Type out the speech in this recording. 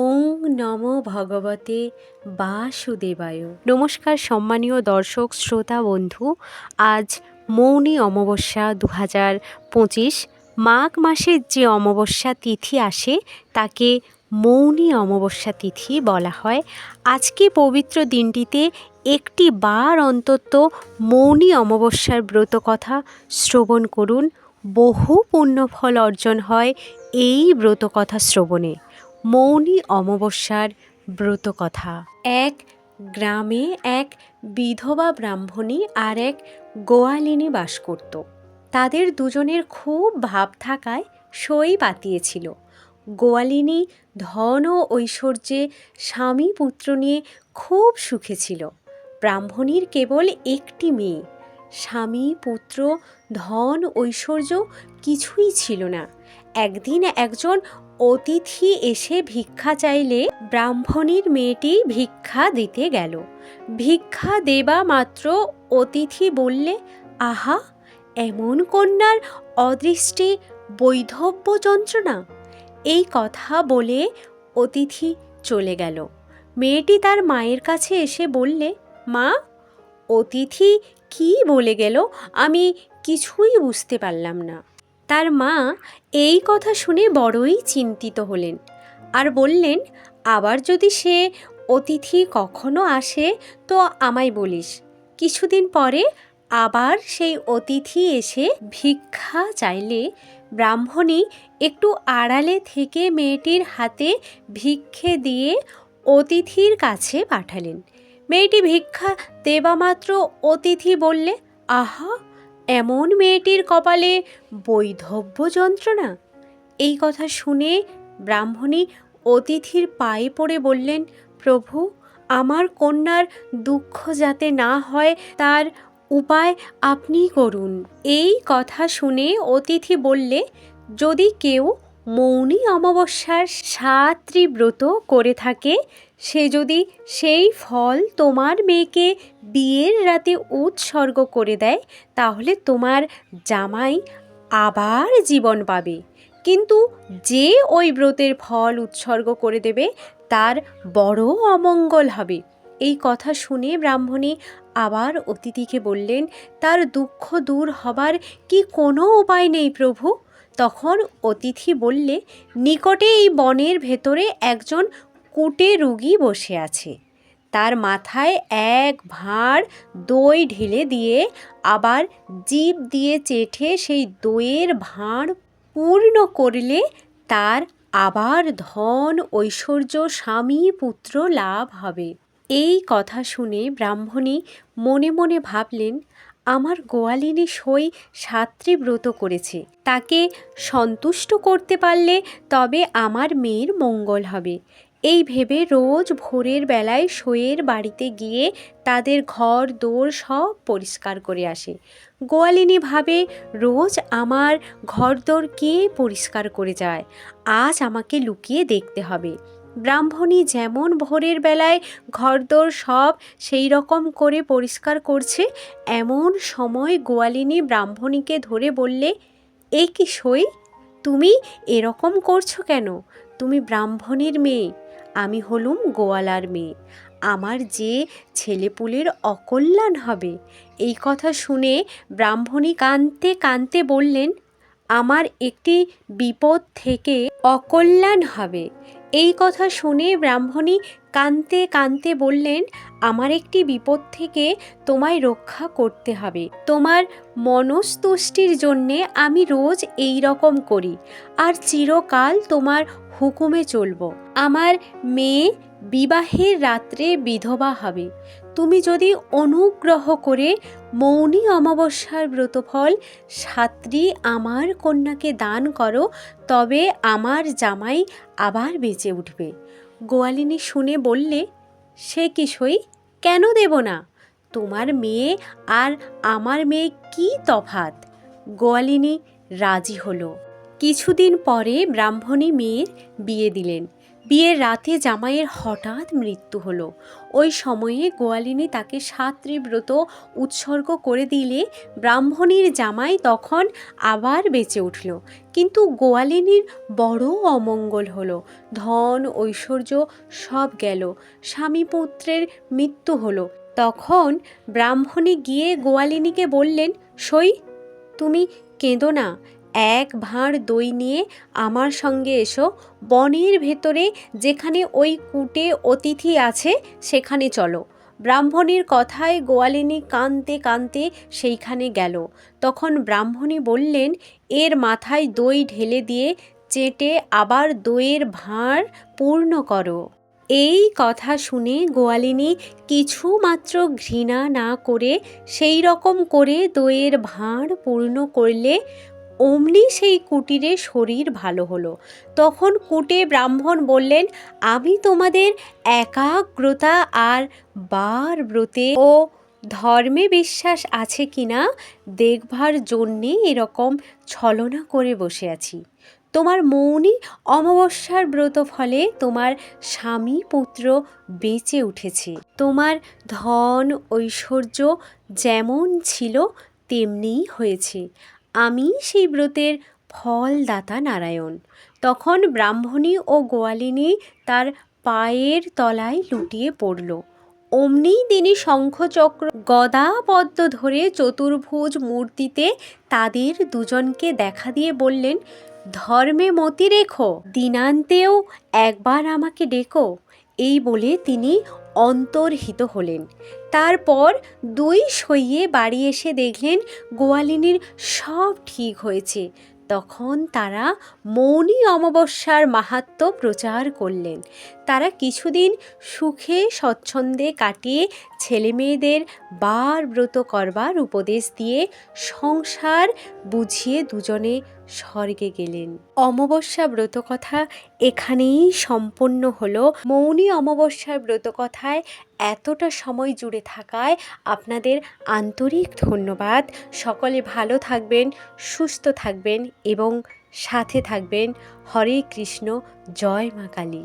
ওং নম ভগবতে বাসুদেবায়। নমস্কার সম্মানীয় দর্শক, শ্রোতা, বন্ধু। আজ মৌনী অমাবস্যা দু হাজার পঁচিশ। মাঘ মাসের যে অমাবস্যা তিথি আসে, তাকে মৌনী অমাবস্যা তিথি বলা হয়। আজকে পবিত্র দিনটিতে একটি বার অন্তত মৌনী অমাবস্যার ব্রত কথা শ্রবণ করুন। বহু পুণ্যফল অর্জন হয় এই ব্রত কথা শ্রবণে। মৌনী অমাবস্যার ব্রত কথা। এক গ্রামে এক বিধবা ব্রাহ্মণী আর এক গোয়ালিনী বাস করত। তাদের দুজনের খুব ভাব থাকায় সই পাতিয়েছিল। গোয়ালিনী ধন ও ঐশ্বর্যে স্বামী পুত্র নিয়ে খুব সুখে ছিল। ব্রাহ্মণীর কেবল একটি মেয়ে। স্বামী পুত্র, ধন, ঐশ্বর্য কিছুই ছিল না। একদিন একজন অতিথি এসে ভিক্ষা চাইলে ব্রাহ্মণীর মেয়েটি ভিক্ষা দিতে গেল। ভিক্ষা দেবা মাত্র অতিথি বললে, আহা, এমন কন্যার অদৃষ্টে বৈধব্য যন্ত্রণা? এই কথা বলে অতিথি চলে গেল। মেয়েটি তার মায়ের কাছে এসে বললে, মা, অতিথি কি বলে গেল? আমি কিছুই বুঝতে পারলাম না। তার মা এই কথা শুনে বড়ই চিন্তিত হলেন আর বললেন, আবার যদি সে অতিথি কখনো আসে তো আমায় বলিস। কিছুদিন পরে আবার সেই অতিথি এসে ভিক্ষা চাইলে ব্রাহ্মণী একটু আড়ালে থেকে মেয়েটির হাতে ভিক্ষে দিয়ে অতিথির কাছে পাঠালেন। মেয়েটি ভিক্ষা দেবামাত্র অতিথি বললে, আহা এমন মেয়েটির কপালে বৈধব্য যন্ত্রণা? এই কথা শুনে ব্রাহ্মণী অতিথির পায়ে পড়ে বললেন, প্রভু, আমার কন্যার দুঃখ যাতে না হয়, তার উপায় আপনি করুন। এই কথা শুনে অতিথি বললে, যদি কেউ মৌনী অমাবস্যার সাত্রী ব্রত করে থাকে। সে যদি সেই ফল তোমার মেয়েকে বিয়ের রাতে উৎসর্গ করে দেয়, তাহলে তোমার জামাই আবার জীবন পাবে। কিন্তু যে ওই ব্রতের ফল উৎসর্গ করে দেবে, তার বড় অমঙ্গল হবে। এই কথা শুনে ব্রাহ্মণী আবার অতিথিকে বললেন, তার দুঃখ দূর হবার কি কোনো উপায় নেই প্রভু? তখন অতিথি বললে, নিকটে এই বনের ভেতরে একজন কুটে রুগী বসে আছে। তার মাথায় এক ভাঁড় দই ঢেলে দিয়ে আবার জিভ দিয়ে চেঠে সেই দইয়ের ভাঁড় পূর্ণ করলে তার আবার ধন, ঐশ্বর্য, স্বামী, পুত্র লাভ হবে। এই কথা শুনে ব্রাহ্মণী মনে মনে ভাবলেন আমার গোয়ালিনী সই সাত্রী ব্রত করেছে। তাকে সন্তুষ্ট করতে পারলে তবে আমার মেয়ের মঙ্গল হবে। এই ভেবে রোজ ভোরের বেলায় সইয়ের বাড়িতে গিয়ে তাদের ঘর, দোর সব পরিষ্কার করে আসে। গোয়ালিনী ভাবে, রোজ আমার ঘরদোর কে পরিষ্কার করে যায়? আজ আমাকে লুকিয়ে দেখতে হবে। ব্রাহ্মণী যেমন ভোরের বেলায় ঘরদোর সব সেই রকম করে পরিষ্কার করছে, এমন সময় গোয়ালিনী ব্রাহ্মণীকে ধরে বললে, এ কি সই? তুমি এরকম করছ কেন? তুমি ব্রাহ্মণীর মেয়ে, আমি হলুম গোয়ালার মেয়ে। আমার যে ছেলেপুলের অকল্যাণ হবে। এই কথা শুনে ব্রাহ্মণী কানতে কানতে বললেন, আমার একটি বিপদ থেকে অকল্যাণ হবে। এই কথা শুনে ব্রাহ্মণী কানতে কানতে বললেন, আমার একটি বিপদ থেকে তোমায় রক্ষা করতে হবে। তোমার মনস্তুষ্টির জন্যে আমি রোজ এই রকম করি। আর চিরকাল তোমার হুকুমে চলব। আমার মেয়ে বিবাহের রাত্রে বিধবা হবে। তুমি যদি অনুগ্রহ করে মৌনী অমাবস্যার ব্রতফল সাত্রী আমার কন্যাকে দান করো, তবে আমার জামাই আবার বেঁচে উঠবে। গোয়ালিনী শুনে বললে, সে কি সই? কেন দেব না? তোমার মেয়ে আর আমার মেয়ে কি তফাত গোয়ালিনী রাজি হলো। কিছুদিন পরে ব্রাহ্মণী মেয়ের বিয়ে দিলেন। বিয়ের রাতে জামাইয়ের হঠাৎ মৃত্যু হলো। ওই সময়ে গোয়ালিনী তাকে সাত্রীব্রত উৎসর্গ করে দিলে ব্রাহ্মণীর জামাই তখন আবার বেঁচে উঠল। কিন্তু গোয়ালিনীর বড় অমঙ্গল হলো, ধন, ঐশ্বর্য সব গেল স্বামী পুত্রের মৃত্যু হলো। তখন ব্রাহ্মণী গিয়ে গোয়ালিনীকে বললেন, সই, তুমি কেঁদো না এক ভাঁড় দই নিয়ে আমার সঙ্গে এসো। বনের ভেতরে যেখানে ওই কুটে অতিথি আছে, সেখানে চলো। ব্রাহ্মণীর কথায় গোয়ালিনী কানতে কানতে সেইখানে গেল। তখন ব্রাহ্মণী বললেন, এর মাথায় দই ঢেলে দিয়ে চেটে আবার দইয়ের ভাঁড় পূর্ণ করো। এই কথা শুনে গোয়ালিনী কিছুমাত্র ঘৃণা না করে সেই রকম করে দইয়ের ভাঁড় পূর্ণ করলে অমনি সেই কুটিরে শরীর ভালো হলো। তখন কুটে ব্রাহ্মণ বললেন, আমি তোমাদের একাগ্রতা আর বার ব্রতে ও ধর্মে বিশ্বাস আছে কিনা দেখবার জন্যে এরকম ছলনা করে বসে আছি। তোমার মৌনি অমাবস্যার ব্রত ফলে তোমার স্বামী পুত্র বেঁচে উঠেছে। তোমার ধন ঐশ্বর্য যেমন ছিল, তেমনিই হয়েছে। আমি সেই ব্রতের ফলদাতা নারায়ণ। তখন ব্রাহ্মণী ও গোয়ালিনী তার পায়ের তলায় লুটিয়ে পড়ল। অমনি তিনি শঙ্খচক্র গদা পদ্ম ধরে চতুর্ভুজ মূর্তিতে তাদের দুজনকে দেখা দিয়ে বললেন, ধর্মে মতি রেখো, দিনান্তেও একবার আমাকে ডেকো। এই বলে তিনি অন্তর্হিত হলেন। তারপর দুই সইয়ে বাড়ি এসে দেখলেন গোয়ালিনীর সব ঠিক হয়েছে। তখন তারা মৌনী অমাবস্যার মাহাত্ম প্রচার করলেন। তারা কিছুদিন সুখে, স্বচ্ছন্দে কাটিয়ে ছেলেমেয়েদের বার ব্রত করবার উপদেশ দিয়ে সংসার বুঝিয়ে দুজনে স্বর্গে গেলেন। অমাবস্যা ব্রতকথা এখানেই সম্পন্ন হলো। মৌনী অমাবস্যার ব্রতকথায় এতটা সময় জুড়ে থাকায় আপনাদের আন্তরিক ধন্যবাদ। সকলে ভালো থাকবেন, সুস্থ থাকবেন এবং সাথে থাকবেন। হরে কৃষ্ণ, জয় মা কালী।